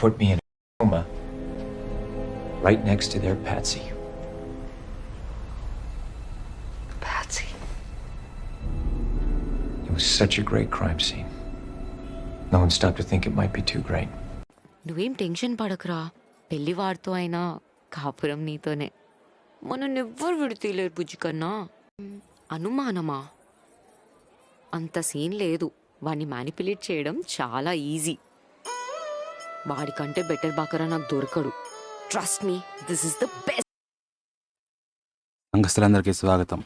put me in a coma right next to their Patsy. Patsy. It was such a great crime scene. No one stopped to think it might be too great. నువ్వేం tension పడకురా పెళ్ళి వాడితో అయినా కాపురం నీతోనే మనం ఎవ్వరు విడితీయలేరు బుజ్జి కన్నా అనుమానమా అంత సీన్ లేదు వాడిని మ్యానిపులేట్ చేయడం చాలా ఈజీ వాడికంటే బెటర్ బాకరా నాకు దొరకడు. Trust me this is the best సంఘస్థులందరికీ స్వాగతం.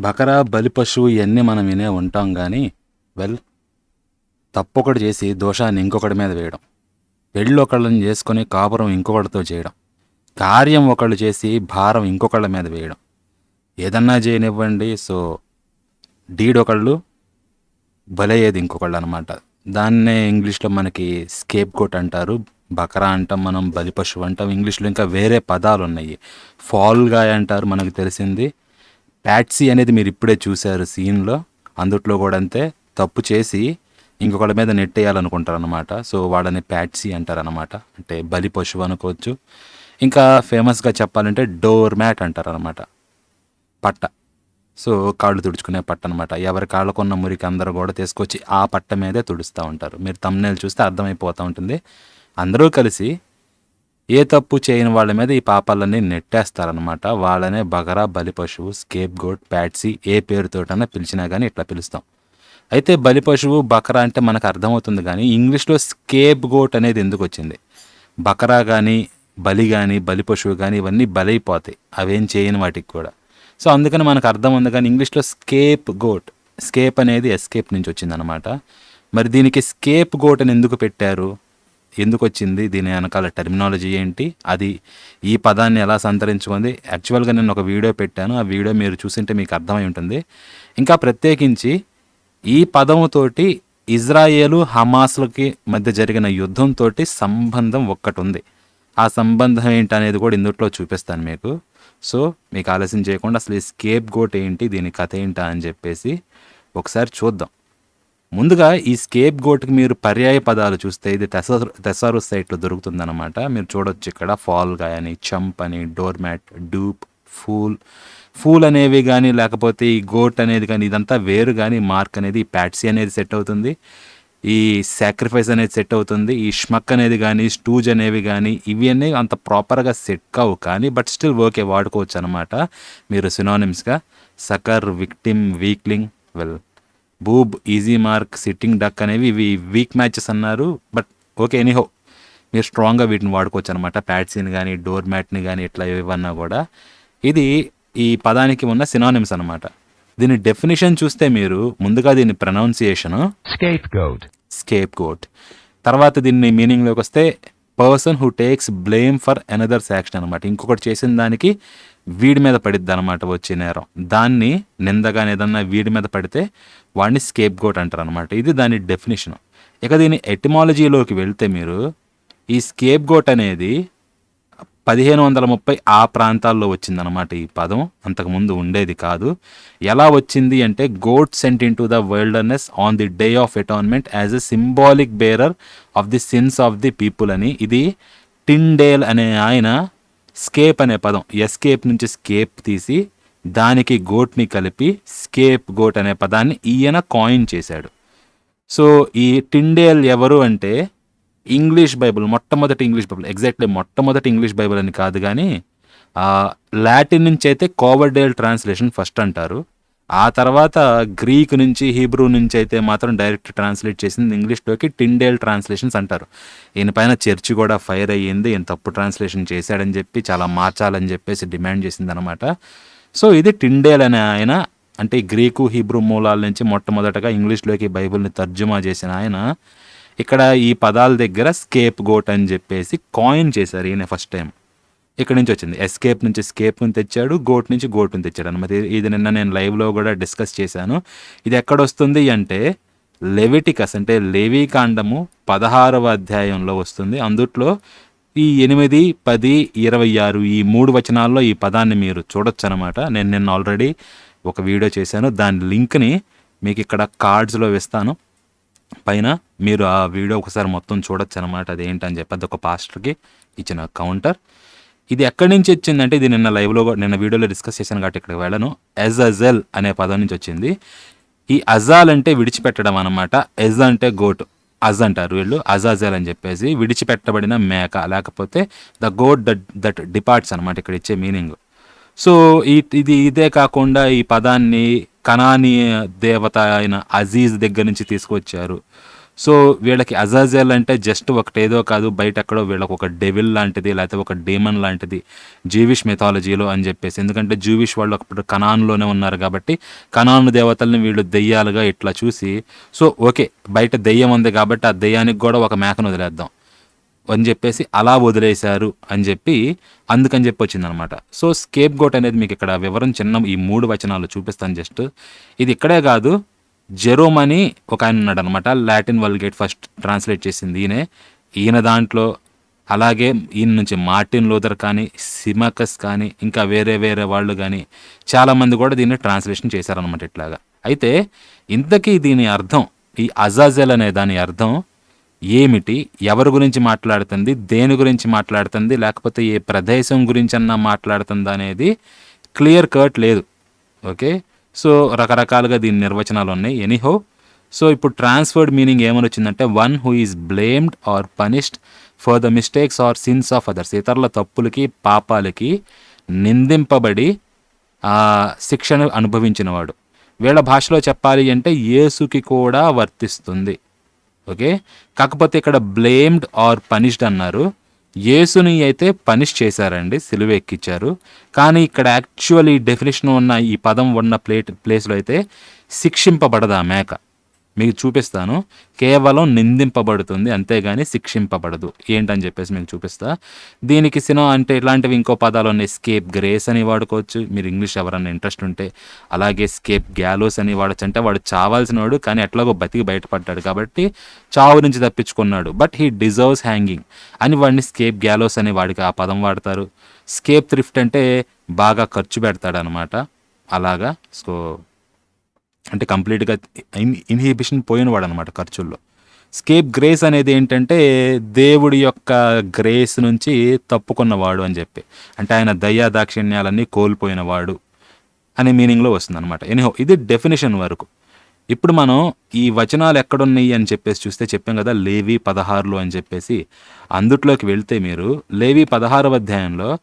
బకరా బలి పశువు ఇవన్నీ మనం వినే ఉంటాం కానీ వెల్ తప్పొకటి చేసి దోషాన్ని ఇంకొకటి మీద వేయడం. పెళ్ళి ఒకళ్ళని చేసుకొని కాపురం ఇంకొకటితో చేయడం. కార్యం ఒకళ్ళు చేసి భారం ఇంకొకళ్ళ మీద వేయడం. ఏదన్నా చేయనివ్వండి సో డీడ్ ఒకళ్ళు బలయ్యేది ఇంకొకళ్ళు అనమాట దాన్నే ఇంగ్లీష్లో మనకి స్కేప్ కోట్ అంటారు. బకరా అంటాం మనం బలి పశువు అంటాం. ఇంగ్లీష్లో ఇంకా వేరే పదాలు ఉన్నాయి ఫాల్ గాయ్ అంటారు మనకు తెలిసింది. ప్యాట్సీ అనేది మీరు ఇప్పుడే చూశారు సీన్లో. అందుట్లో కూడా అంతే. తప్పు చేసి ఇంకొకళ్ళ మీద నెట్టేయాలనుకుంటారు అనమాట సో వాళ్ళని ప్యాట్సీ అంటారు అనమాట అంటే బలి పశువు అనుకోవచ్చు. ఇంకా ఫేమస్గా చెప్పాలంటే డోర్ మ్యాట్ అంటారు అనమాట పట్ట. సో కాళ్ళు తుడుచుకునే పట్ట అనమాట ఎవరి కాళ్ళకున్న మురికి అందరూ కూడా తీసుకొచ్చి ఆ పట్ట మీదే తుడుస్తూ ఉంటారు. మీరు తమ్నేలు చూస్తే అర్థమైపోతూ ఉంటుంది. అందరూ కలిసి ఏ తప్పు చేయని వాళ్ళ మీద ఈ పాపాలన్నీ నెట్టేస్తారనమాట వాళ్ళనే బగరా బలి పశువు స్కేప్ గోట్ ప్యాట్సీ ఏ పేరుతోటైనా పిలిచినా కానీ ఇట్లా పిలుస్తాం. అయితే బలి పశువు బకరా అంటే మనకు అర్థమవుతుంది కానీ ఇంగ్లీష్లో స్కేప్ గోట్ అనేది ఎందుకు వచ్చింది? బకరా కానీ బలి కానీ బలి పశువు కానీ ఇవన్నీ బలైపోతాయి. అవేం చేయని వాటికి కూడా. సో అందుకని మనకు అర్థం ఉంది కానీ ఇంగ్లీష్లో స్కేప్ గోట్ స్కేప్ అనేది ఎస్కేప్ నుంచి వచ్చిందనమాట మరి దీనికి స్కేప్ గోట్ అని ఎందుకు పెట్టారు? ఎందుకు వచ్చింది? దీని వెనకాల టెర్మినాలజీ ఏంటి? అది ఈ పదాన్ని ఎలా సంతరించుకుంది? యాక్చువల్గా నేను ఒక వీడియో పెట్టాను. ఆ వీడియో మీరు చూసింటే మీకు అర్థమై ఉంటుంది. ఇంకా ప్రత్యేకించి ఈ పదముతోటి ఇజ్రాయేలు హమాస్లకి మధ్య జరిగిన యుద్ధంతో సంబంధం ఒక్కటి ఉంది ఆ సంబంధం ఏంటి అనేది కూడా ఇందుట్లో చూపిస్తాను మీకు. సో మీకు ఆలస్యం చేయకుండా అసలు ఈ స్కేప్ గోట్ ఏంటి దీని కథ ఏంటా అని చెప్పేసి ఒకసారి చూద్దాం. ముందుగా ఈ స్కేప్ గోట్కి మీరు పర్యాయ పదాలు చూస్తే ఇది తెసరు తెసారు సైట్లో దొరుకుతుందన్నమాట. మీరు చూడొచ్చు ఇక్కడ ఫాల్ గాయ్ అని చంప్ అని doormat dupe fool. Fool అనేవి కానీ లేకపోతే ఈ గోట్ అనేది కానీ ఇదంతా వేరు కానీ మార్క్ అనేది ఈ ప్యాట్సీ అనేది సెట్ అవుతుంది. ఈ సాక్రిఫైస్ అనేది సెట్ అవుతుంది ఈ షమక్ అనేది కానీ స్టూజ్ అనేవి కానీ ఇవి అనేవి అంత ప్రాపర్గా సెట్ కావు కానీ బట్ స్టిల్ ఓకే వాడుకోవచ్చు అనమాట మీరు సినానిమ్స్గా sucker victim weakling well boob easy mark sitting duck అనేవి ఇవి వీక్ మ్యాచెస్ అన్నారు బట్ ఓకే ఎనీహో మీరు స్ట్రాంగ్గా వీటిని వాడుకోవచ్చు అనమాట ప్యాడ్సీని కానీ డోర్ మ్యాట్ని కానీ ఇట్లా ఇవన్నా కూడా. ఇది ఈ పదానికి ఉన్న సినానిమ్స్ అనమాట దీని డెఫినేషన్ చూస్తే మీరు ముందుగా దీని ప్రొనౌన్సియేషను Scapegoat. స్కేప్ కోట్ తర్వాత దీన్ని మీనింగ్లోకి వస్తే person who takes blame for another's action అనమాట ఇంకొకటి చేసిన దానికి వీడి మీద పడిద్ది అనమాట వచ్చే నేరం. దాన్ని నిందగా ఏదన్నా వీడి మీద పడితే వాడిని స్కేప్ గోట్ అంటారు అనమాట ఇది దాని డెఫినేషన్ ఇక దీని ఎటిమాలజీలోకి వెళ్తే మీరు ఈ స్కేప్ గోట్ అనేది పదిహేను వందల ముప్పై ఆ ప్రాంతాల్లో వచ్చిందనమాట ఈ పదం. అంతకుముందు ఉండేది కాదు. ఎలా వచ్చింది అంటే goat sent into the wilderness on the day of atonement as a symbolic bearer of the sins of the people అని. ఇది టిండేల్ అనే ఆయన స్కేప్ అనే పదం. ఎస్కేప్ నుంచి స్కేప్ తీసి దానికి గోట్ని కలిపి స్కేప్ గోట్ అనే పదాన్ని ఈయన కాయిన్ చేశాడు. సో ఈ టిండేల్ ఎవరు అంటే ఇంగ్లీష్ బైబిల్ మొట్టమొదటి ఇంగ్లీష్ బైబుల్ ఎగ్జాక్ట్లీ మొట్టమొదటి ఇంగ్లీష్ బైబిల్ అని కాదు కానీ లాటిన్ నుంచి అయితే కోవర్డేల్ ట్రాన్స్లేషన్ ఫస్ట్ అంటారు. ఆ తర్వాత గ్రీక్ నుంచి హీబ్రూ నుంచి అయితే మాత్రం డైరెక్ట్ ట్రాన్స్లేట్ చేసింది ఇంగ్లీష్లోకి టిండేల్ ట్రాన్స్లేషన్స్ అంటారు. ఈయన పైన చర్చి కూడా ఫైర్ అయ్యింది ఈయన తప్పు ట్రాన్స్లేషన్ చేశాడని చెప్పి చాలా మార్చాలని చెప్పేసి డిమాండ్ చేసింది అనమాట సో ఇది టిండేల్ అనే ఆయన అంటే గ్రీకు హీబ్రూ మూలాల నుంచి మొట్టమొదటగా ఇంగ్లీష్లోకి బైబిల్ని తర్జుమా చేసిన ఆయన. ఇక్కడ ఈ పదాల దగ్గర స్కేప్ గోట్ అని చెప్పేసి కాయిన్ చేశారు ఈయన ఫస్ట్ టైం ఇక్కడ నుంచి వచ్చింది. ఎస్కేప్ నుంచి స్కేప్ని తెచ్చాడు గోట్ నుంచి గోట్ని తెచ్చాడు అనమాట ఇది- నిన్న నేను లైవ్లో కూడా డిస్కస్ చేశాను. ఇది ఎక్కడ వస్తుంది అంటే లెవిటికస్ అంటే లేవీ కాండము పదహారవ అధ్యాయంలో వస్తుంది. అందుట్లో ఈ ఎనిమిది పది ఇరవై ఆరు ఈ మూడు వచనాల్లో ఈ పదాన్ని మీరు చూడొచ్చు అనమాట నేను నిన్న ఆల్రెడీ ఒక వీడియో చేశాను. దాని లింక్ని మీకు ఇక్కడ కార్డ్స్లో ఇస్తాను పైన మీరు ఆ వీడియో ఒకసారి మొత్తం చూడొచ్చు అనమాట అది ఏంటని చెప్పి అది ఒక పాస్టర్కి ఇచ్చిన కౌంటర్. ఇది ఎక్కడి నుంచి వచ్చిందంటే ఇది నిన్న లైవ్లో నిన్న వీడియోలో డిస్కస్ చేశాను కాబట్టి ఇక్కడికి వెళ్ళను. ఎజ్ అజల్ అనే పదం నుంచి వచ్చింది. ఈ అజాల్ అంటే విడిచిపెట్టడం అనమాట ఎజ్ అంటే గోట్. అజ్ అంటారు వీళ్ళు. అజాజల్ అని చెప్పేసి విడిచిపెట్టబడిన మేక లేకపోతే the goat that that departs అనమాట ఇక్కడ ఇచ్చే మీనింగ్. సో ఇది ఇదే కాకుండా ఈ పదాన్ని కనానీ దేవత అయిన అజీజ్ దగ్గర నుంచి తీసుకొచ్చారు. సో వీళ్ళకి అజాజల్ అంటే జస్ట్ ఒకటేదో కాదు బయట ఎక్కడో వీళ్ళకి ఒక డెవిల్ లాంటిది లేకపోతే ఒక డేమన్ లాంటిది జూవిష్ మెథాలజీలో అని చెప్పేసి. ఎందుకంటే జూవిష్ వాళ్ళు అప్పుడు కనాన్లోనే ఉన్నారు కాబట్టి కనాను దేవతల్ని వీళ్ళు దెయ్యాలుగా ఇట్లా చూసి సో ఓకే బయట దెయ్యం ఉంది కాబట్టి ఆ దెయ్యానికి కూడా ఒక మేకను వదిలేద్దాం. అని చెప్పేసి అలా వదిలేశారు అని చెప్పి అందుకని చెప్పి వచ్చిందనమాట. సో స్కేప్ గోట్ అనేది మీకు ఇక్కడ వివరం చిన్న ఈ మూడు వచనాలు చూపిస్తాను జస్ట్. ఇది ఇక్కడే కాదు జెరోమ్ అని ఒక ఆయన ఉన్నాడు అనమాట లాటిన్ వల్గేట్ ఫస్ట్ ట్రాన్స్లేట్ చేసింది ఈయనే. ఈయన దాంట్లో అలాగే ఈయన నుంచి మార్టిన్ లూథర్ కానీ సిమకస్ కానీ ఇంకా వేరే వేరే వాళ్ళు కానీ చాలామంది కూడా దీన్ని ట్రాన్స్లేషన్ చేశారనమాట ఇట్లాగా. అయితే ఇంతకీ దీని అర్థం ఈ అజాజెల్ అనే దాని అర్థం ఏమిటి? ఎవరి గురించి మాట్లాడుతుంది? దేని గురించి మాట్లాడుతుంది? లేకపోతే ఏ ప్రదేశం గురించి అన్నా మాట్లాడుతుంది అనేది క్లియర్ కట్ లేదు. ఓకే? సో రకరకాలుగా దీని నిర్వచనాలు ఉన్నాయి. ఎనీహో సో ఇప్పుడు ట్రాన్స్ఫర్డ్ మీనింగ్ ఏమని వచ్చిందంటే one who is blamed or punished for the mistakes or sins of others. ఇతరుల తప్పులకి పాపాలకి నిందింపబడి ఆ శిక్షను అనుభవించినవాడు. వీళ్ళ భాషలో చెప్పాలి అంటే యేసుకి కూడా వర్తిస్తుంది. ఓకే? కాకపోతే ఇక్కడ బ్లేమ్డ్ ఆర్ పనిష్డ్ అన్నారు. యేసుని అయితే పనిష్ చేశారండి సిలువ ఎక్కిచ్చారు. కానీ ఇక్కడ యాక్చువల్లీ డెఫినేషన్ ఉన్న ఈ పదం ఉన్న ప్లేట్ ప్లేస్లో అయితే శిక్షింపబడదా మేక. మీకు చూపిస్తాను. కేవలం నిందింపబడుతుంది అంతేగాని శిక్షింపబడదు. ఏంటని చెప్పేసి మీకు చూపిస్తా. దీనికి సినిమా అంటే ఇలాంటివి ఇంకో పదాలు ఉన్నాయి. స్కేప్ గ్రేస్ అని వాడుకోవచ్చు. మీరు ఇంగ్లీష్ ఎవరన్నా ఇంట్రెస్ట్ ఉంటే. అలాగే స్కేప్ గ్యాలోస్ అని వాడచ్చు. అంటే వాడు చావాల్సిన వాడు కానీ ఎట్లాగో బతికి బయటపడ్డాడు కాబట్టి చావు నుంచి తప్పించుకున్నాడు. బట్ హీ డిజర్వ్స్ హ్యాంగింగ్ అని వాడిని స్కేప్ గ్యాలోస్ అని వాడికి ఆ పదం వాడతారు. స్కేప్ థ్రిఫ్ట్ అంటే బాగా ఖర్చు పెడతాడు అనమాట అలాగా? సో అంటే కంప్లీట్గా ఇన్హిబిషన్ పోయినవాడు అనమాట ఖర్చుల్లో. స్కేప్ గ్రేస్ అనేది ఏంటంటే దేవుడి యొక్క గ్రేస్ నుంచి తప్పుకున్నవాడు అని చెప్పి. అంటే ఆయన దయ్యా దాక్షిణ్యాలన్నీ కోల్పోయినవాడు అనే మీనింగ్లో వస్తుంది అనమాట ఎనీహో ఇది డెఫినేషన్ వరకు. ఇప్పుడు మనం ఈ వచనాలు ఎక్కడున్నాయి అని చెప్పేసి చూస్తే చెప్పాం కదా లేవి పదహారులు అని చెప్పేసి. అందుట్లోకి వెళ్తే మీరు లేవి పదహారవ అధ్యాయంలో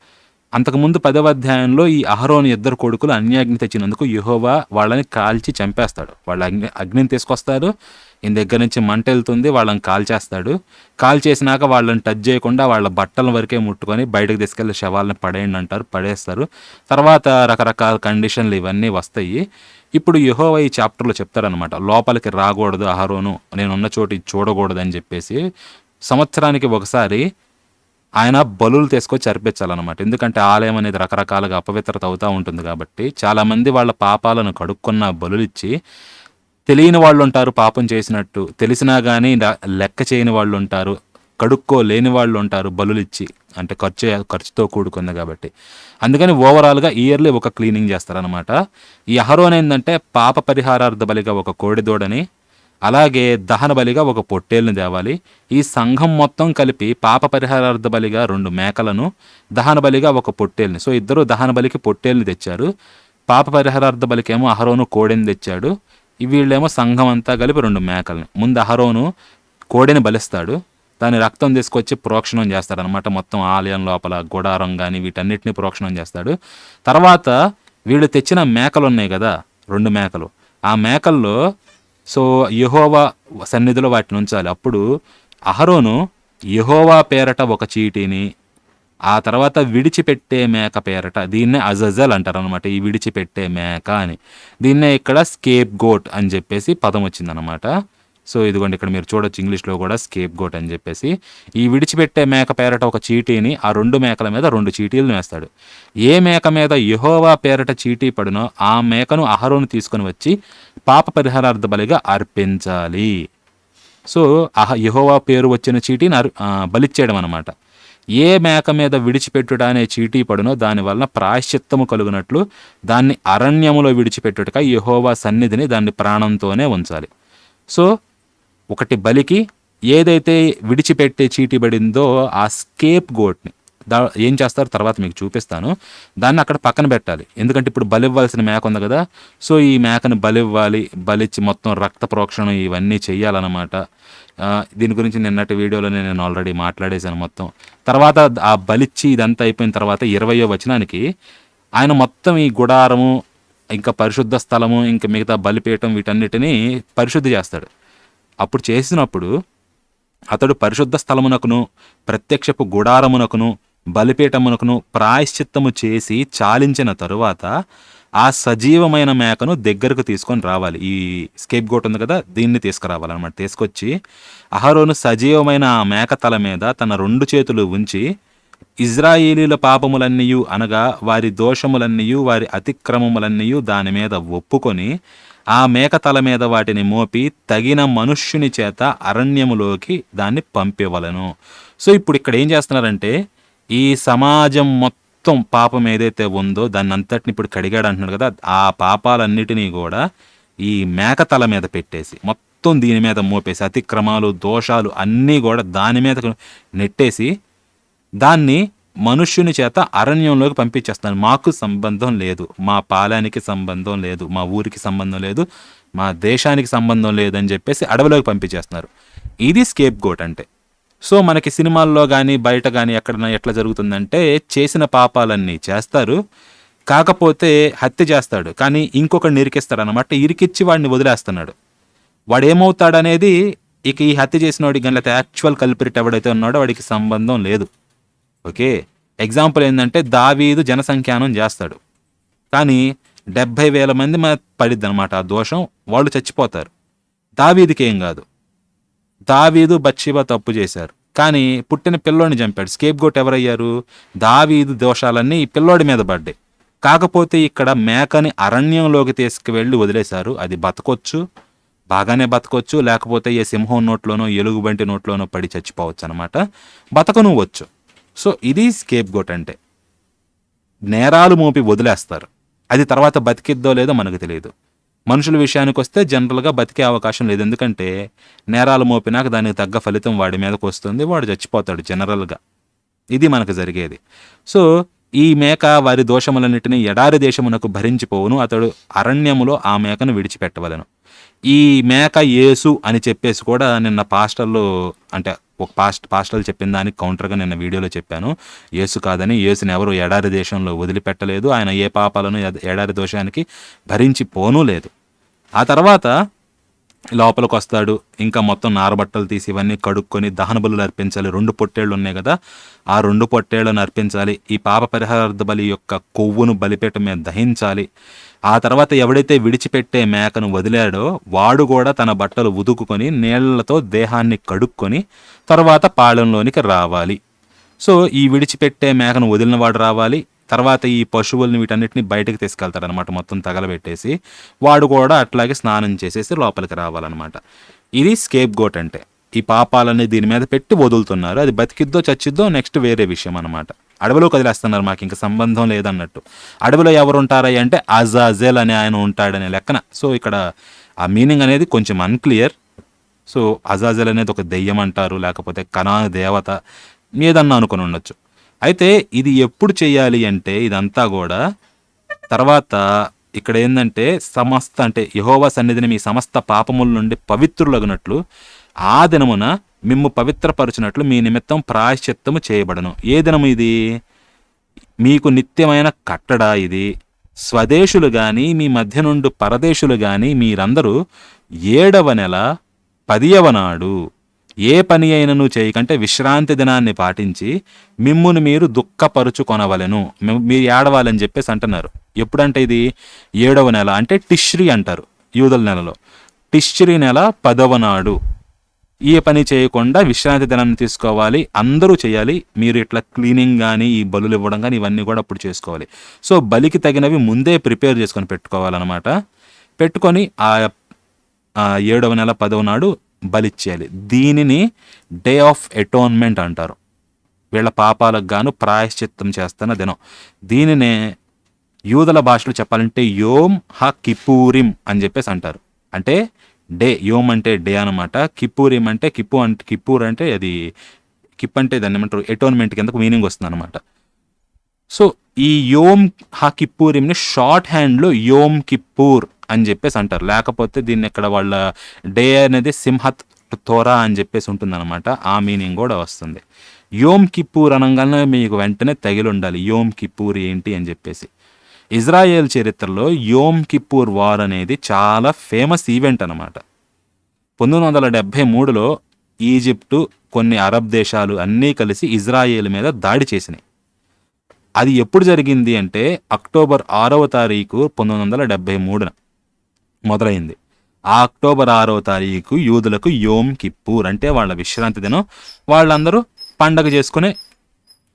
అంతకుముందు పదవ అధ్యాయంలో ఈ అహరోని ఇద్దరు కొడుకులు అన్యాగ్ని తెచ్చినందుకు యెహోవా వాళ్ళని కాల్చి చంపేస్తాడు. వాళ్ళ అగ్ని అగ్నిని తీసుకొస్తారు ఈయన దగ్గర నుంచి మంట వెళ్తుంది. వాళ్ళని కాల్చేస్తాడు. కాల్ చేసినాక వాళ్ళని టచ్ చేయకుండా వాళ్ళ బట్టల వరకే ముట్టుకొని బయటకు తీసుకెళ్ళి శవాలను పడేయండి అంటారు. పడేస్తారు. తర్వాత రకరకాల కండిషన్లు ఇవన్నీ వస్తాయి. ఇప్పుడు యుహోవా ఈ చాప్టర్లో చెప్తారనమాట లోపలికి రాకూడదు అహరోను. నేనున్న చోటు చూడకూడదు అని చెప్పేసి. సంవత్సరానికి ఒకసారి ఆయన బలులు తీసుకొచ్చి అర్పించాలన్నమాట. ఎందుకంటే ఆలయం అనేది రకరకాలుగా అపవిత్రత అవుతూ ఉంటుంది కాబట్టి చాలామంది వాళ్ళ పాపాలను కడుక్కున్న బలులిచ్చి తెలియని వాళ్ళు ఉంటారు పాపం చేసినట్టు. తెలిసినా కానీ లెక్క చేయని వాళ్ళు ఉంటారు కడుక్కోలేని వాళ్ళు ఉంటారు బలులిచ్చి అంటే ఖర్చు ఖర్చుతో కూడుకుంది కాబట్టి. అందుకని ఓవరాల్గా ఇయర్లీ ఒక క్లీనింగ్ చేస్తారనమాట ఈ అహరోన్ ఏంటంటే పాప పరిహారార్థ బలిగా ఒక కోడిదోడని అలాగే దహన బలిగా ఒక పొట్టేల్ని తేవాలి. ఈ సంఘం మొత్తం కలిపి పాప పరిహారార్థ బలిగా రెండు మేకలను దహన బలిగా ఒక పొట్టేల్ని. సో ఇద్దరు దహన బలికి పొట్టేల్ని తెచ్చారు. పాప పరిహారార్థ బలికేమో అహరోను కోడెని తెచ్చాడు. వీళ్ళేమో సంఘం అంతా కలిపి రెండు మేకల్ని. ముందు అహరోను కోడిని బలిస్తాడు. దాని రక్తం తీసుకొచ్చి ప్రోక్షణం చేస్తాడనమాట. మొత్తం ఆలయం లోపల గుడారం కానీ వీటన్నిటిని ప్రోక్షణం చేస్తాడు. తర్వాత వీళ్ళు తెచ్చిన మేకలు ఉన్నాయి కదా రెండు మేకలు. ఆ మేకల్లో సో యహోవా సన్నిధిలో వాటిని ఉంచాలి. అప్పుడు అహరోను యహోవా పేరట ఒక చీటీని ఆ తర్వాత విడిచిపెట్టే మేక పేరట దీన్నే అజజల్ అంటారు అనమాట ఈ విడిచిపెట్టే మేక అని. దీన్నే ఇక్కడ స్కేప్ గోట్ అని చెప్పేసి పదం వచ్చిందనమాట సో ఇదిగోండి ఇక్కడ మీరు చూడొచ్చు ఇంగ్లీష్లో కూడా స్కేప్ గోట్ అని చెప్పేసి. ఈ విడిచిపెట్టే మేక పేరట ఒక చీటీని ఆ రెండు మేకల మీద రెండు చీటీలను వేస్తాడు ఏ మేక మీద యహోవా పేరట చీటీ పడినో ఆ మేకను అహరోను తీసుకొని వచ్చి పాప పరిహారార్థ బలిగా అర్పించాలి. సో అహ యహోవా పేరు వచ్చిన చీటీని అర్ బలిచ్చేయడం అనమాట ఏ మేక మీద విడిచిపెట్టుట అనే చీటీ పడునో దానివల్ల ప్రాయశ్చిత్తము కలుగునట్లు దాన్ని అరణ్యములో విడిచిపెట్టుటక యహోవా సన్నిధిని దాన్ని ప్రాణంతోనే ఉంచాలి. సో ఒకటి బలికి ఏదైతే విడిచిపెట్టే చీటీ పడిందో ఆ స్కేప్ గోట్ని. దా ఏం చేస్తారు? తర్వాత మీకు చూపిస్తాను. దాన్ని అక్కడ పక్కన పెట్టాలి. ఎందుకంటే ఇప్పుడు బలివ్వాల్సిన మేక ఉంది కదా. సో ఈ మేకను బలివ్వాలి బలిచ్చి మొత్తం రక్త ప్రోక్షణం ఇవన్నీ చేయాలన్నమాట దీని గురించి నిన్నటి వీడియోలోనే నేను ఆల్రెడీ మాట్లాడేశాను మొత్తం. తర్వాత ఆ బలిచ్చి ఇదంతా అయిపోయిన తర్వాత ఇరవయో వచనానికి ఆయన మొత్తం ఈ గుడారము ఇంకా పరిశుద్ధ స్థలము ఇంకా మిగతా బలిపీఠం వీటన్నిటిని పరిశుద్ధి చేస్తాడు. అప్పుడు చేసినప్పుడు అతడు పరిశుద్ధ స్థలమునకును ప్రత్యక్షపు గుడారమునకును బలిపీఠమునకును ప్రాయశ్చిత్తము చేసి చాలించిన తరువాత ఆ సజీవమైన మేకను దగ్గరకు తీసుకొని రావాలి. ఈ స్కేప్ గోట్ ఉంది కదా దీన్ని తీసుకురావాలన్నమాట. తీసుకొచ్చి అహరోను సజీవమైన ఆ మేక తల మీద తన రెండు చేతులు ఉంచి ఇజ్రాయేలీల పాపములన్నీయు అనగా వారి దోషములన్నీయు వారి అతిక్రమములన్నీయు దాని మీద ఒప్పుకొని ఆ మేక తల మీద వాటిని మోపి తగిన మనుష్యుని చేత అరణ్యములోకి దాన్ని పంపివలను. సో ఇప్పుడు ఇక్కడ ఏం చేస్తున్నారంటే ఈ సమాజం మొత్తం పాపం ఏదైతే ఉందో దాన్ని అంతటిని ఇప్పుడు కడిగాడు అంటున్నాడు కదా ఆ పాపాలన్నిటినీ కూడా ఈ మేక తల మీద పెట్టేసి మొత్తం దీని మీద మోపేసి అతిక్రమాలు దోషాలు అన్నీ కూడా దాని మీద నెట్టేసి దాన్ని మనుష్యుని చేత అరణ్యంలోకి పంపించేస్తాను. మాకు సంబంధం లేదు. మా పాలానికి సంబంధం లేదు. మా ఊరికి సంబంధం లేదు. మా దేశానికి సంబంధం లేదు అని చెప్పేసి అడవిలోకి పంపించేస్తున్నారు. ఇది స్కేప్ గోట్ అంటే. సో మనకి సినిమాల్లో కానీ బయట కానీ ఎక్కడైనా ఎట్లా జరుగుతుందంటే చేసిన పాపాలన్నీ చేస్తారు. కాకపోతే హత్య చేస్తాడు. కానీ ఇంకొకటి ఇరికిస్తాడు అనమాట ఇరికిచ్చి వాడిని వదిలేస్తున్నాడు. వాడు ఏమవుతాడనేది ఇక ఈ హత్య చేసిన వాడికి కానీ యాక్చువల్ కల్పిరిట్ ఎవడైతే ఉన్నాడో వాడికి సంబంధం లేదు. ఓకే? ఎగ్జాంపుల్ ఏంటంటే దావీదు జనసంఖ్యానం చేస్తాడు. కానీ డెబ్భై వేల మంది పడిద్ది అనమాట ఆ దోషం. వాళ్ళు చచ్చిపోతారు. దావీదికి ఏం కాదు. దావీదు బచ్చిబా తప్పు చేశారు. కానీ పుట్టిన పిల్లోడిని చంపాడు. స్కేప్ గోట్ ఎవరయ్యారు? దావీదు దోషాలన్నీ ఈ పిల్లోడి మీద పడ్డాయి. కాకపోతే ఇక్కడ మేకని అరణ్యంలోకి తీసుకువెళ్ళి వదిలేశారు. అది బతకొచ్చు. బాగానే బతకొచ్చు. లేకపోతే ఏ సింహం నోట్లోనో ఎలుగుబంటి నోట్లోనో పడి చచ్చిపోవచ్చు అనమాట బతకనువచ్చు సో ఇది స్కేప్ గోట్ అంటే. నేరాలు మోపి వదిలేస్తారు. అది తర్వాత బతికిద్దో లేదో మనకు తెలియదు. మనుషుల విషయానికి వస్తే జనరల్గా బతికే అవకాశం లేదు. ఎందుకంటే నేరాలు మోపినాక దానికి తగ్గ ఫలితం వాడి మీదకి వస్తుంది. వాడు చచ్చిపోతాడు జనరల్గా. ఇది మనకు జరిగేది. సో ఈ మేక వారి దోషములన్నిటిని ఎడారి దేశమునకు భరించిపోవును. అతడు అరణ్యములో ఆ మేకను విడిచిపెట్టవలను. ఈ మేక యేసు అని చెప్పేసి కూడా నిన్న పాస్టర్లు అంటే ఒక పాస్ట్ పాస్టర్లు చెప్పిన దానికి కౌంటర్గా నిన్న వీడియోలో చెప్పాను. యేసు కాదని యేసుని ఎవరు ఎడారి దేశంలో వదిలిపెట్టలేదు. ఆయన ఏ పాపాలను ఎడారి దోషానికి భరించి పోనూ లేదు. ఆ తర్వాత లోపలికి వస్తాడు. ఇంకా మొత్తం నారబట్టలు తీసి ఇవన్నీ కడుక్కొని దహన బలులు అర్పించాలి. రెండు పొట్టేళ్ళు ఉన్నాయి కదా. ఆ రెండు పొట్టేళ్ళను అర్పించాలి. ఈ పాప పరిహారార్థ బలి యొక్క కొవ్వును బలిపేట మీద దహించాలి. ఆ తర్వాత ఎవడైతే విడిచిపెట్టే మేకను వదిలాడో వాడు కూడా తన బట్టలు ఉదుకుకొని నీళ్ళతో దేహాన్ని కడుక్కొని తర్వాత పాళెంలోనికి రావాలి. సో ఈ విడిచిపెట్టే మేకను వదిలినవాడు రావాలి. తర్వాత ఈ పశువుల్ని వీటన్నిటిని బయటకు తీసుకెళ్తాడనమాట మొత్తం తగలబెట్టేసి. వాడు కూడా అట్లాగే స్నానం చేసేసి లోపలికి రావాలన్నమాట. ఇది స్కేప్ గోట్ అంటే. ఈ పాపాలన్నీ దీని మీద పెట్టి వదులుతున్నారు. అది బతికిద్దో చచ్చిద్దో నెక్స్ట్ వేరే విషయం అనమాట అడవిలో కదిలేస్తున్నారు మాకు ఇంకా సంబంధం లేదన్నట్టు. అడవిలో ఎవరు ఉంటారా అంటే అజాజెల్ అనే ఆయన ఉంటాడనే లెక్కన. సో ఇక్కడ ఆ మీనింగ్ అనేది కొంచెం అన్క్లియర్. సో అజాజెల్ అనేది ఒక దెయ్యం అంటారు లేకపోతే కణా దేవత ఏదన్నా అనుకుని ఉండొచ్చు. అయితే ఇది ఎప్పుడు చేయాలి అంటే ఇదంతా కూడా తర్వాత ఇక్కడ ఏంటంటే సమస్త అంటే యహోవా సన్నిధిని మీ సమస్త పాపముల నుండి పవిత్రులగినట్లు ఆ దినమున మిమ్ము పవిత్రపరచునట్లు మీ నిమిత్తం ప్రాయశ్చిత్తము చేయబడను. ఏ దినము ఇది? మీకు నిత్యమైన కట్టడా ఇది. స్వదేశులు గాని మీ మధ్య నుండి పరదేశులు గాని మీరందరూ ఏడవ నెల పదియవ నాడు ఏ పని అయినను చేయకంటే విశ్రాంతి దినాన్ని పాటించి మిమ్మును మీరు దుఃఖపరుచుకొనవలను. మీరు ఏడవాలని చెప్పేసి అంటున్నారు. ఎప్పుడంటే ఇది? ఏడవ నెల అంటే టిష్రీ అంటారు యూదల నెలలో. టిష్రీ నెల పదవ నాడు. ఏ పని చేయకుండా విశ్రాంతి దినం తీసుకోవాలి అందరూ చేయాలి. మీరు ఇట్లా క్లీనింగ్ కానీ ఈ బలులు ఇవ్వడం కానీ ఇవన్నీ కూడా అప్పుడు చేసుకోవాలి. సో బలికి తగినవి ముందే ప్రిపేర్ చేసుకొని పెట్టుకోవాలన్నమాట. పెట్టుకొని ఆ ఆ ఏడవ నెల పదవ నాడు బలిచ్చేయాలి. దీనిని డే ఆఫ్ ఎటోన్మెంట్ అంటారు. వీళ్ళ పాపాలకు గాను ప్రాయశ్చిత్తం చేస్తున్న దినం. దీనినే యూదల భాషలో చెప్పాలంటే యోమ్ హ కిపూరిం అని చెప్పేసి అంటారు. అంటే డే యోమ్ అంటే డే అనమాట కిప్పూరిం అంటే కిప్పు అంటే కిప్పూర్ అంటే అది కిప్ అంటే దాన్ని ఏమంటారు? ఎటోన్మెంట్ కిందకు మీనింగ్ వస్తుంది అనమాట సో ఈ యోమ్ హా కిప్పూరిమ్ని షార్ట్ హ్యాండ్లో యోమ్ కిప్పూర్ అని చెప్పేసి అంటారు. లేకపోతే దీన్ని ఇక్కడ వాళ్ళ డే అనేది సింహత్ తోరా అని చెప్పేసి ఉంటుందన్నమాట. ఆ మీనింగ్ కూడా వస్తుంది. యోమ్ కిప్పూర్ అనగానే మీకు వెంటనే తగిలి ఉండాలి. యోమ్ కిప్పూర్ ఏంటి అని చెప్పేసి. ఇజ్రాయెల్ చరిత్రలో యోమ్ కిప్పూర్ వార్ అనేది చాలా ఫేమస్ ఈవెంట్ అనమాట పంతొమ్మిది వందల డెబ్భై మూడులో ఈజిప్టు కొన్ని అరబ్ దేశాలు అన్నీ కలిసి ఇజ్రాయేల్ మీద దాడి చేసినాయి. అది ఎప్పుడు జరిగింది అంటే అక్టోబర్ ఆరవ తారీఖు పంతొమ్మిది వందల డెబ్భై మూడున మొదలైంది. ఆ అక్టోబర్ ఆరవ తారీఖు యూదులకు యోమ్ కిప్పూర్ అంటే వాళ్ళ విశ్రాంతి దినం. వాళ్ళందరూ పండగ చేసుకునే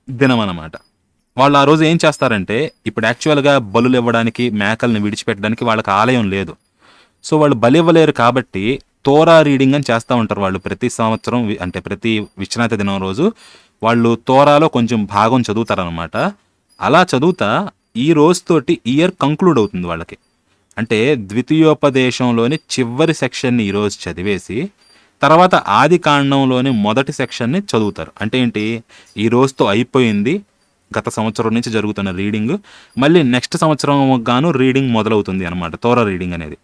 దినం అన్నమాట వాళ్ళు ఆ రోజు ఏం చేస్తారంటే ఇప్పుడు యాక్చువల్గా బలులు ఇవ్వడానికి మేకల్ని విడిచిపెట్టడానికి వాళ్ళకి ఆలయం లేదు. సో వాళ్ళు బలి ఇవ్వలేరు కాబట్టి తోరా రీడింగ్ అని చేస్తూ ఉంటారు వాళ్ళు ప్రతి సంవత్సరం అంటే ప్రతి విశ్రాంతి దినం రోజు వాళ్ళు తోరాలో కొంచెం భాగం చదువుతారనమాట అలా చదువుతా ఈ రోజుతోటి ఇయర్ కంక్లూడ్ అవుతుంది వాళ్ళకి. అంటే ద్వితీయోపదేశంలోని చివరి సెక్షన్ని ఈరోజు చదివేసి తర్వాత ఆది కాండంలోని మొదటి సెక్షన్ని చదువుతారు. అంటే ఏంటి? ఈ రోజుతో అయిపోయింది. గత సంవత్సరం నుంచి జరుగుతున్న రీడింగ్. మళ్ళీ నెక్స్ట్ సంవత్సరం గాను రీడింగ్ మొదలవుతుంది అనమాట తోర రీడింగ్ అనేది.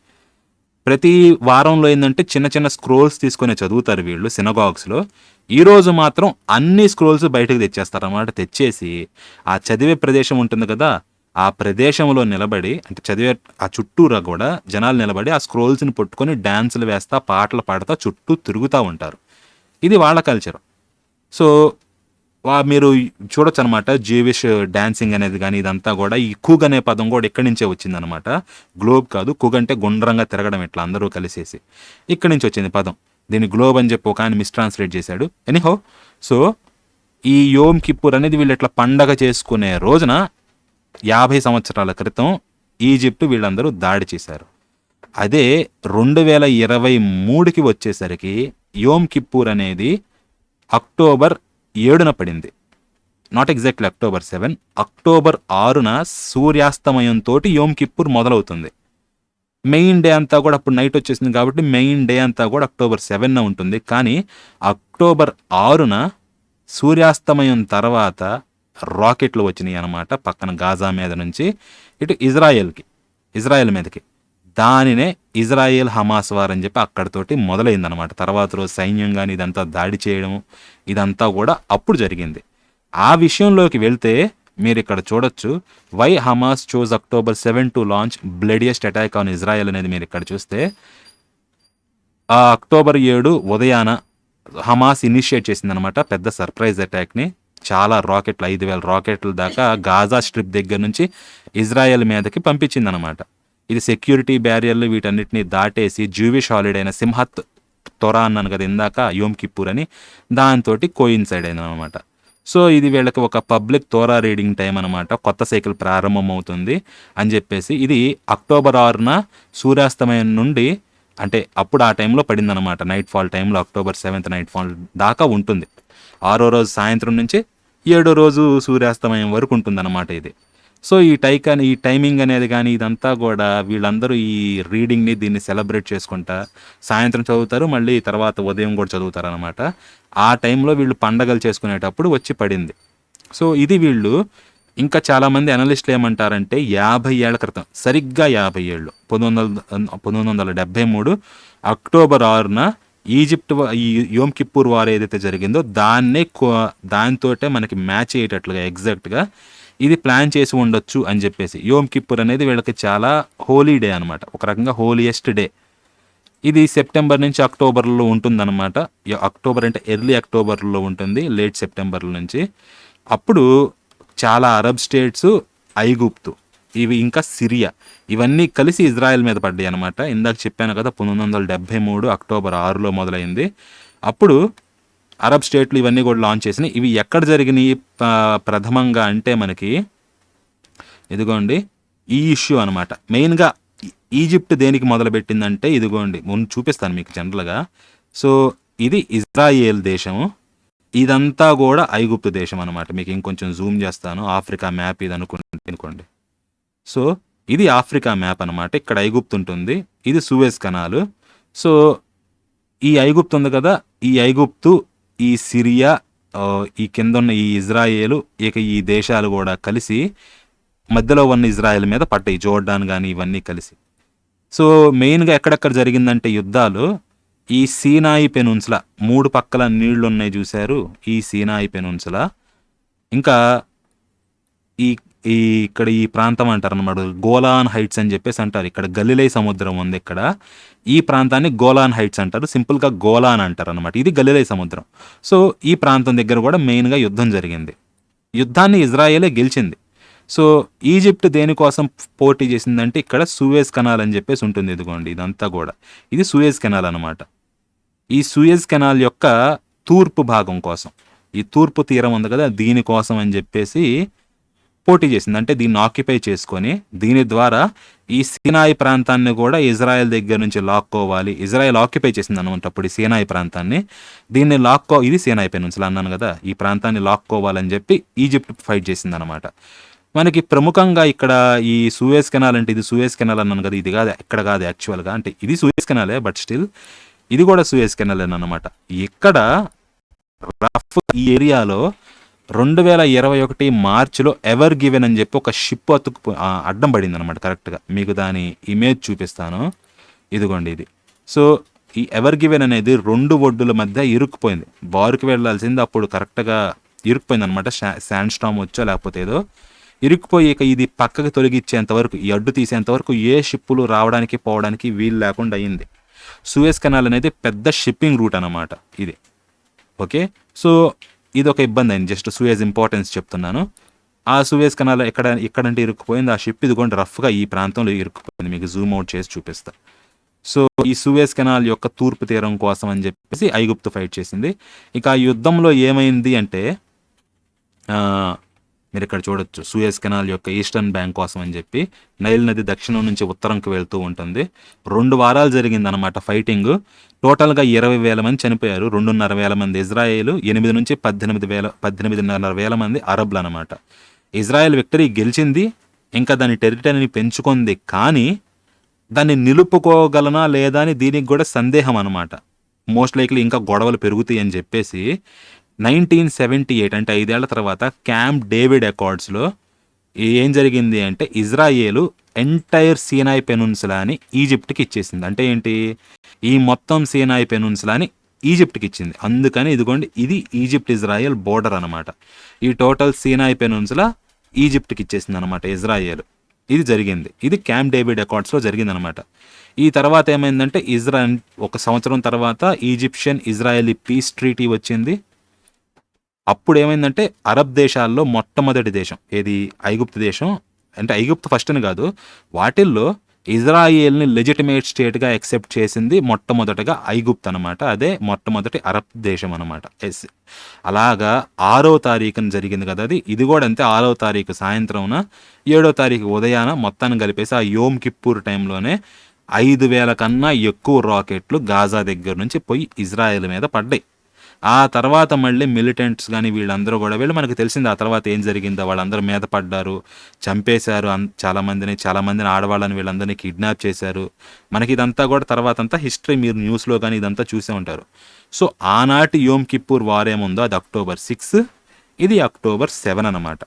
ప్రతి వారంలో ఏంటంటే చిన్న చిన్న స్క్రోల్స్ తీసుకొని చదువుతారు వీళ్ళు సినగాగ్స్లో ఈరోజు మాత్రం అన్ని స్క్రోల్స్ బయటకు తెచ్చేస్తారు అన్నమాట తెచ్చేసి ఆ చదివే ప్రదేశం ఉంటుంది కదా ఆ ప్రదేశంలో నిలబడి అంటే చదివే ఆ చుట్టూరా కూడా జనాలు నిలబడి ఆ స్క్రోల్స్ని పట్టుకొని డ్యాన్సులు వేస్తా పాటలు పాడుతా చుట్టూ తిరుగుతూ ఉంటారు. ఇది వాళ్ళ కల్చర్. సో మీరు చూడొచ్చు అనమాట జీవిష్ డాన్సింగ్ అనేది కానీ ఇదంతా కూడా ఈ కుగ్ అనే పదం కూడా ఇక్కడి నుంచే వచ్చిందనమాట. గ్లోబ్ కాదు కుగ్ అంటే గుండ్రంగా తిరగడం ఇట్లా అందరూ కలిసేసి. ఇక్కడి నుంచి వచ్చింది పదం. దీన్ని గ్లోబ్ అని చెప్పి ఒక ఆయన మిస్ట్రాన్స్లేట్ చేశాడు. ఎనీహో సో ఈ యోమ్ కిప్పూర్ అనేది వీళ్ళు ఇట్లా పండగ చేసుకునే రోజున యాభై సంవత్సరాల క్రితం ఈజిప్ట్ వీళ్ళందరూ దాడి చేశారు. అదే రెండు వేల ఇరవై మూడుకి వచ్చేసరికి యోమ్ కిప్పూర్ అనేది అక్టోబర్ ఏడున పడింది. Not exactly October seven October ఆరున సూర్యాస్తమయంతో యోమ్ కిప్పూర్ మొదలవుతుంది. మెయిన్ డే అంతా కూడా అప్పుడు నైట్ వచ్చేసింది కాబట్టి మెయిన్ డే అంతా కూడా అక్టోబర్ సెవెన్న ఉంటుంది. కానీ అక్టోబర్ ఆరున సూర్యాస్తమయం తర్వాత రాకెట్లు వచ్చినాయి అన్నమాట పక్కన గాజా మీద నుంచి ఇటు ఇజ్రాయెల్కి ఇజ్రాయెల్ మీదకి. దానినే ఇజ్రాయెల్ హమాస్ వార్ అని చెప్పి అక్కడితోటి మొదలైందనమాట తర్వాత రోజు సైన్యం కానీ ఇదంతా దాడి చేయడం ఇదంతా కూడా అప్పుడు జరిగింది. ఆ విషయంలోకి వెళ్తే మీరు ఇక్కడ చూడొచ్చు why Hamas chose October seven to launch bloodiest attack on Israel అనేది మీరు ఇక్కడ చూస్తే ఆ అక్టోబర్ ఏడు ఉదయాన హమాస్ ఇనిషియేట్ చేసిందనమాట పెద్ద సర్ప్రైజ్ అటాక్ని చాలా రాకెట్లు ఐదు వేల రాకెట్ల దాకా గాజా స్ట్రిప్ దగ్గర నుంచి ఇజ్రాయెల్ మీదకి పంపించిందనమాట ఇది సెక్యూరిటీ బ్యారియర్లు వీటన్నిటిని దాటేసి జూవిష్ హాలిడే అయిన సింహత్ తొరా అన్నాను కదా ఇందాక యోమ్ కిప్పూర్ అని. దాంతో కోయిన్సైడ్ అయింది అనమాట సో ఇది వీళ్ళకి ఒక పబ్లిక్ తోరా రీడింగ్ టైం అనమాట కొత్త సైకిల్ ప్రారంభమవుతుంది అని చెప్పేసి ఇది అక్టోబర్ ఆరున సూర్యాస్తమయం నుండి అంటే అప్పుడు ఆ టైంలో పడిందనమాట నైట్ ఫాల్ టైంలో అక్టోబర్ సెవెంత్ నైట్ ఫాల్ దాకా ఉంటుంది. ఆరో రోజు సాయంత్రం నుంచి ఏడో రోజు సూర్యాస్తమయం వరకు ఉంటుందన్నమాట ఇది. సో ఈ టైకాన్ ఈ టైమింగ్ అనేది కానీ ఇదంతా కూడా వీళ్ళందరూ ఈ రీడింగ్ని దీన్ని సెలబ్రేట్ చేసుకుంటా సాయంత్రం చదువుతారు మళ్ళీ తర్వాత ఉదయం కూడా చదువుతారు అనమాట ఆ టైంలో వీళ్ళు పండగలు చేసుకునేటప్పుడు వచ్చి పడింది. సో ఇది వీళ్ళు ఇంకా చాలామంది అనలిస్టులు ఏమంటారంటే యాభై ఏళ్ళ క్రితం సరిగ్గా యాభై ఏళ్ళు. పంతొమ్మిది వందల పంతొమ్మిది వందల డెబ్బై మూడు అక్టోబర్ ఆరున ఈజిప్ట్ ఈ యోమ్ కిప్పూర్ వార్ ఏదైతే జరిగిందో దాన్నే కో- మనకి మ్యాచ్ అయ్యేటట్లుగా ఎగ్జాక్ట్గా ఇది ప్లాన్ చేసి ఉండొచ్చు అని చెప్పేసి. యోమ్ కిప్పూర్ అనేది వీళ్ళకి చాలా హోలీ డే అనమాట ఒక రకంగా హోలియెస్ట్ డే. ఇది సెప్టెంబర్ నుంచి అక్టోబర్లో ఉంటుందన్నమాట. అక్టోబర్ అంటే ఎర్లీ అక్టోబర్లో ఉంటుంది లేట్ సెప్టెంబర్ నుంచి. అప్పుడు చాలా అరబ్ స్టేట్స్ ఐగుప్తు ఇవి ఇంకా సిరియా ఇవన్నీ కలిసి ఇజ్రాయెల్ మీద పడ్డాయి అనమాట ఇందాక చెప్పాను కదా పంతొమ్మిది వందల డెబ్బై మూడు అక్టోబర్ ఆరులో మొదలైంది. అప్పుడు అరబ్ స్టేట్లు ఇవన్నీ కూడా లాంచ్ చేసినాయి. ఇవి ఎక్కడ జరిగినాయి ప్రథమంగా అంటే మనకి ఇదిగోండి ఈ ఇష్యూ అనమాట మెయిన్గా ఈజిప్ట్ దేనికి మొదలుపెట్టిందంటే ఇదిగోండి ముందు చూపిస్తాను మీకు జనరల్గా సో ఇది ఇజ్రాయేల్ దేశము. ఇదంతా కూడా ఐగుప్తు దేశం అనమాట మీకు ఇంకొంచెం జూమ్ చేస్తాను. ఆఫ్రికా మ్యాప్ ఇది అనుకుంటే అనుకోండి. సో ఇది ఆఫ్రికా మ్యాప్ అనమాట ఇక్కడ ఐగుప్తు ఉంటుంది. ఇది సూవేజ్ కనాలు సో ఈ ఐగుప్తు ఉంది కదా ఈ ఐగుప్తు ఈ సిరియా ఈ కింద ఉన్న ఈ ఇజ్రాయేలు ఇక ఈ దేశాలు కూడా కలిసి మధ్యలో ఉన్న ఇజ్రాయెల్ మీద పడ్డాయి జోర్డాన్ కానీ ఇవన్నీ కలిసి. సో మెయిన్గా ఎక్కడెక్కడ జరిగిందంటే యుద్ధాలు ఈ సీనాయి పెనున్సుల మూడు పక్కల నీళ్ళు ఉన్నాయి చూశారు ఈ సీనాయి పెనున్సుల. ఇంకా ఈ ఈ ఇక్కడ ఈ ప్రాంతం అంటారు అనమాట గోలాన్ హైట్స్ అని చెప్పేసి అంటారు. ఇక్కడ గలిలై సముద్రం ఉంది ఇక్కడ. ఈ ప్రాంతాన్ని గోలాన్ హైట్స్ అంటారు. సింపుల్గా గోలాన్ అంటారు అనమాట ఇది గలిలై సముద్రం. సో ఈ ప్రాంతం దగ్గర కూడా మెయిన్గా యుద్ధం జరిగింది. యుద్ధాన్ని ఇజ్రాయేలే గెలిచింది. సో ఈజిప్ట్ దేనికోసం పోటీ చేసిందంటే ఇక్కడ సూయేజ్ కెనాల్ అని చెప్పేసి ఉంటుంది ఇదిగోండి. ఇదంతా కూడా. ఇది సూయేజ్ కెనాల్ అనమాట ఈ సూయేజ్ కెనాల్ యొక్క తూర్పు భాగం కోసం. ఈ తూర్పు తీరం ఉంది కదా దీనికోసం అని చెప్పేసి పోటీ చేసింది. అంటే దీన్ని ఆక్యుపై చేసుకొని దీని ద్వారా ఈ సీనాయి ప్రాంతాన్ని కూడా ఇజ్రాయెల్ దగ్గర నుంచి లాక్కోవాలి. ఇజ్రాయెల్ ఆక్యుపై చేసింది అనమాట అప్పుడు ఈ సీనాయి ప్రాంతాన్ని. దీన్ని లాక్కో ఇది సీనాయి నుంచి అన్నాను కదా ఈ ప్రాంతాన్ని లాక్కోవాలని చెప్పి ఈజిప్ట్ ఫైట్ చేసింది అనమాట మనకి ప్రముఖంగా ఇక్కడ ఈ సూయస్ కెనాల్ అంటే ఇది సూయస్ కెనాల్ అన్నాను కదా ఇది కాదు ఇక్కడ కాదు యాక్చువల్గా అంటే ఇది సూయస్ కెనాలే బట్ స్టిల్ ఇది కూడా సూయస్ కెనాల్ అనమాట ఇక్కడ రఫ్ ఈ ఏరియాలో రెండు వేల ఇరవై ఒకటి మార్చిలో ఎవర్ గివెన్ అని చెప్పి ఒక షిప్ అతుకు అడ్డం పడింది అనమాట కరెక్ట్గా. మీకు దాని ఇమేజ్ చూపిస్తాను. ఇదిగోండి ఇది. సో ఈ ఎవర్ గివెన్ అనేది రెండు ఒడ్డుల మధ్య ఇరుక్కుపోయింది. బారుకు వెళ్ళాల్సింది అప్పుడు కరెక్ట్గా ఇరుక్కుపోయింది అనమాట శాండ్ స్టామ్ వచ్చో లేకపోతే ఏదో. ఇరుక్కుపోయాక ఇది పక్కకి తొలగించేంత వరకు ఈ అడ్డు తీసేంత వరకు ఏ షిప్పులు రావడానికి పోవడానికి వీలు లేకుండా అయింది. సూయస్ కెనాల్ అనేది పెద్ద షిప్పింగ్ రూట్ అనమాట ఇది. ఓకే? సో ఇది ఒక ఇబ్బంది అయింది జస్ట్ సూయేజ్ ఇంపార్టెన్స్ చెప్తున్నాను. ఆ సూయేజ్ కనాల ఎక్కడ ఎక్కడంటే ఇరుక్కుపోయింది. ఆ షిప్ ఇదిగోండి రఫ్గా ఈ ప్రాంతంలో ఇరుక్కుపోయింది. మీకు జూమ్ అవుట్ చేసి చూపిస్తా. సో ఈ సూయేజ్ కెనాల్ యొక్క తూర్పు తీరం కోసం అని చెప్పేసి ఐగుప్తు ఫైట్ చేసింది. ఇక ఆ యుద్ధంలో ఏమైంది అంటే మీరు ఇక్కడ చూడొచ్చు. సూయస్ కెనాల్ యొక్క ఈస్టర్న్ బ్యాంక్ కోసం అని చెప్పి నైల్ నది దక్షిణం నుంచి ఉత్తరంకి వెళ్తూ ఉంటుంది. రెండు వారాలు జరిగింది అనమాట ఫైటింగ్ టోటల్గా ఇరవై వేల మంది చనిపోయారు. రెండున్నర వేల మంది ఇజ్రాయేల్ ఎనిమిది నుంచి పద్దెనిమిది వేల పద్దెనిమిదిన్నర వేల మంది అరబ్లు అనమాట ఇజ్రాయెల్ విక్టరీ గెలిచింది. ఇంకా దాని టెరిటరీని పెంచుకుంది. కానీ దాన్ని నిలుపుకోగలనా లేదా అని దీనికి కూడా సందేహం అనమాట మోస్ట్ లైక్లీ ఇంకా గొడవలు పెరుగుతాయి అని చెప్పేసి నైన్టీన్ సెవెంటీ ఎయిట్ అంటే ఐదేళ్ళ తర్వాత క్యాంప్ డేవిడ్ అకార్డ్స్లో ఏం జరిగింది అంటే ఇజ్రాయేలు ఎంటైర్ సీనాయ్ పెనున్సులాని ఈజిప్ట్కి ఇచ్చేసింది. అంటే ఏంటి? ఈ మొత్తం సీనాయి పెనున్సులాని ఈజిప్ట్కి ఇచ్చింది. అందుకని ఇదిగోండి ఇది ఈజిప్ట్ ఇజ్రాయెల్ బోర్డర్ అనమాట ఈ టోటల్ సీనాయి పెనున్సులా ఈజిప్ట్కి ఇచ్చేసింది అనమాట ఇజ్రాయేల్. ఇది జరిగింది. ఇది క్యాంప్ డేవిడ్ అకార్డ్స్లో జరిగింది అనమాట ఈ తర్వాత ఏమైందంటే ఇజ్రా ఒక సంవత్సరం తర్వాత ఈజిప్షియన్ ఇజ్రాయలీ పీస్ ట్రీటీ వచ్చింది. అప్పుడు ఏమైందంటే అరబ్ దేశాల్లో మొట్టమొదటి దేశం. ఏది? ఐగుప్తు దేశం. అంటే ఐగుప్తు ఫస్ట్ అని కాదు. వాటిల్లో ఇజ్రాయేల్ని లెజిటిమేట్ స్టేట్గా యాక్సెప్ట్ చేసింది మొట్టమొదటగా ఐగుప్త్ అనమాట అదే మొట్టమొదటి అరబ్ దేశం అనమాట ఎస్ అలాగా ఆరో తారీఖున జరిగింది కదా అది. ఇది కూడా అంతే. ఆరో తారీఖు సాయంత్రంన ఏడో తారీఖు ఉదయాన మొత్తాన్ని కలిపేసి ఆ యోమ్ కిప్పూర్ టైంలోనే ఐదు వేల కన్నా ఎక్కువ రాకెట్లు గాజా దగ్గర నుంచి పోయి ఇజ్రాయెల్ మీద పడ్డాయి. ఆ తర్వాత మళ్ళీ మిలిటెంట్స్ కానీ వీళ్ళందరూ కూడా వీళ్ళు మనకు తెలిసింది ఆ తర్వాత ఏం జరిగిందో వాళ్ళందరూ మీద పడ్డారు చంపేశారు అన్- చాలామందిని ఆడవాళ్ళని వీళ్ళందరినీ కిడ్నాప్ చేశారు. మనకి ఇదంతా కూడా తర్వాత అంతా హిస్టరీ మీరు న్యూస్లో కానీ ఇదంతా చూసే ఉంటారు. సో ఆనాటి యోమ్ కిప్పూర్ వార్ ఏముందో అది అక్టోబర్ సిక్స్ ఇది అక్టోబర్ సెవెన్ అన్నమాట.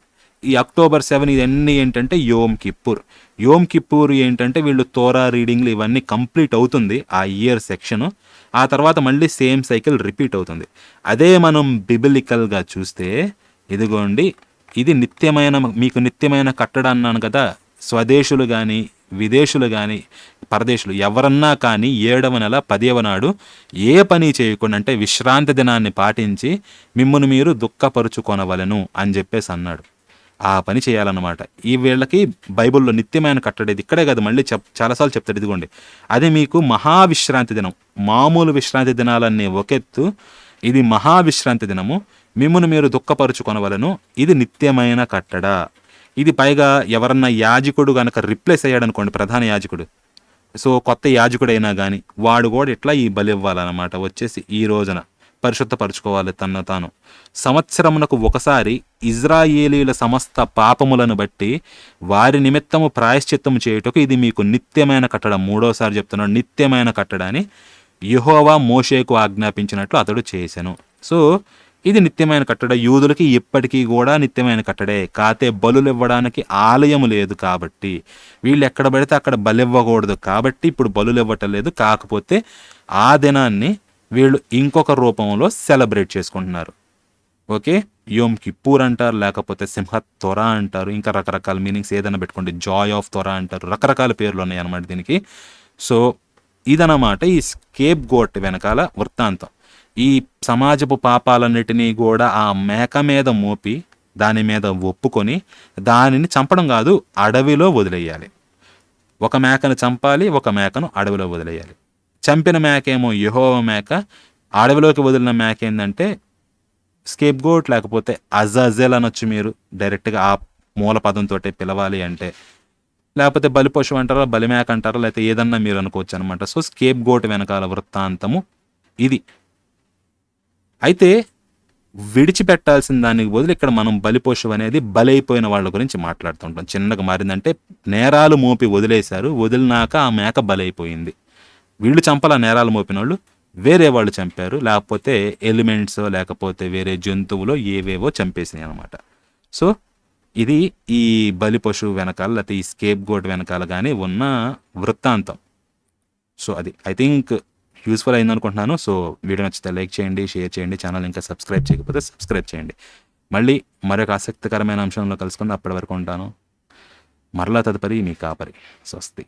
ఈ అక్టోబర్ సెవెన్ ఇవన్నీ ఏంటంటే యోమ్ కిప్పూర్. యోమ్ కిప్పూర్ ఏంటంటే వీళ్ళు తోరా రీడింగ్లు ఇవన్నీ కంప్లీట్ అవుతుంది ఆ ఇయర్ సెక్షన్. ఆ తర్వాత మళ్ళీ సేమ్ సైకిల్ రిపీట్ అవుతుంది. అదే మనం బిబిలికల్గా చూస్తే ఇదిగోండి ఇది నిత్యమైన మీకు నిత్యమైన కట్టడం అన్నాను కదా స్వదేశులు కానీ విదేశులు కానీ పరదేశులు ఎవరన్నా కానీ ఏడవ నెల పదేవ నాడు ఏ పని చేయకుండా అంటే విశ్రాంతి దినాన్ని పాటించి మిమ్మల్ని మీరు దుఃఖపరుచుకొనవలను అని చెప్పేసి అన్నాడు. ఆ పని చేయాలన్నమాట. ఈ వీళ్ళకి బైబిల్లో నిత్యమైన కట్టడేది ఇక్కడే కాదు మళ్ళీ చెప్ చాలాసార్లు చెప్తాడు ఇదిగోండి. అది మీకు మహావిశ్రాంతి దినం. మామూలు విశ్రాంతి దినాలన్నీ ఒకెత్తు ఇది మహావిశ్రాంతి దినము. మిమ్మల్ని మీరు దుఃఖపరుచుకొనవలను. ఇది నిత్యమైన కట్టడ. ఇది పైగా ఎవరన్నా యాజకుడు కనుక రిప్లేస్ అయ్యాడనుకోండి ప్రధాన యాజకుడు. సో కొత్త యాజకుడైనా కానీ వాడు కూడా ఇట్లా ఈ బలి ఇవ్వాలన్నమాట వచ్చేసి ఈ రోజున. పరిశుద్ధపరచుకోవాలి తన తాను. సంవత్సరమునకు ఒకసారి ఇజ్రాయేలీల సమస్త పాపములను బట్టి వారి నిమిత్తము ప్రాయశ్చిత్తము చేయుటకు ఇది మీకు నిత్యమైన కట్టడం. మూడోసారి చెప్తున్నాడు నిత్యమైన కట్టడాన్ని యహోవా మోషేకు ఆజ్ఞాపించినట్లు అతడు చేశాను సో ఇది నిత్యమైన కట్టడ. యూదులకి ఇప్పటికీ కూడా నిత్యమైన కట్టడే. కాతే బలులు ఇవ్వడానికి ఆలయం లేదు కాబట్టి. వీళ్ళు ఎక్కడ పడితే అక్కడ బలివ్వకూడదు కాబట్టి ఇప్పుడు బలులు ఇవ్వటం లేదు. కాకపోతే ఆ దినాన్ని వీళ్ళు ఇంకొక రూపంలో సెలబ్రేట్ చేసుకుంటున్నారు. ఓకే? యోమ్ కిప్పూర్ అంటారు లేకపోతే సింహ త్వర అంటారు ఇంకా రకరకాల మీనింగ్స్ ఏదైనా పెట్టుకోండి. జాయ్ ఆఫ్ త్వర అంటారు రకరకాల పేర్లు ఉన్నాయి అన్నమాట దీనికి. సో ఇదనమాట ఈ స్కేప్ గోట్ వెనకాల వృత్తాంతం. ఈ సమాజపు పాపాలన్నిటినీ కూడా ఆ మేక మీద మోపి దాని మీద ఒప్పుకొని దానిని చంపడం కాదు అడవిలో వదిలేయాలి. ఒక మేకను చంపాలి ఒక మేకను అడవిలో వదిలేయాలి. చంపిన మేక ఏమో యహోవ మేక అడవిలోకి వదిలిన మేక ఏంటంటే స్కేప్ గోట్ లేకపోతే అజాజెల్ అనొచ్చు మీరు. డైరెక్ట్గా ఆ మూల పదంతో పిలవాలి అంటే. లేకపోతే బలి పశువు అంటారా బలి మేక అంటారా లేకపోతే ఏదన్నా మీరు అనుకోవచ్చు అనమాట సో స్కేప్ గోట్ వెనకాల వృత్తాంతము ఇది. అయితే విడిచిపెట్టాల్సిన దానికి బదులు ఇక్కడ మనం బలిపోషం అనేది బలైపోయిన వాళ్ళ గురించి మాట్లాడుతుంటాం. చిన్నగా మారిందంటే నేరాలు మోపి వదిలేశారు వదిలినాక ఆ మేక బలైపోయింది. వీళ్ళు చంపాల? నేరాలు మోపిన వాళ్ళు వేరే వాళ్ళు చంపారు. లేకపోతే ఎలిమెంట్స్ లేకపోతే వేరే జంతువులో ఏవేవో చంపేసినాయి అనమాట సో ఇది ఈ బలి పశువు వెనకాల లేకపోతే ఈ స్కేప్ గోట్ వెనకాల కానీ ఉన్న వృత్తాంతం. సో అది ఐ థింక్ యూస్ఫుల్ అయింది అనుకుంటున్నాను సో వీడియో నచ్చితే లైక్ చేయండి షేర్ చేయండి ఛానల్ ఇంకా సబ్స్క్రైబ్ చేయకపోతే సబ్స్క్రైబ్ చేయండి. మళ్ళీ మరొక ఆసక్తికరమైన అంశంలో కలుసుకుని అప్పటి వరకు ఉంటాను. మరలా తదుపరి మీ కాపరి. స్వస్తి.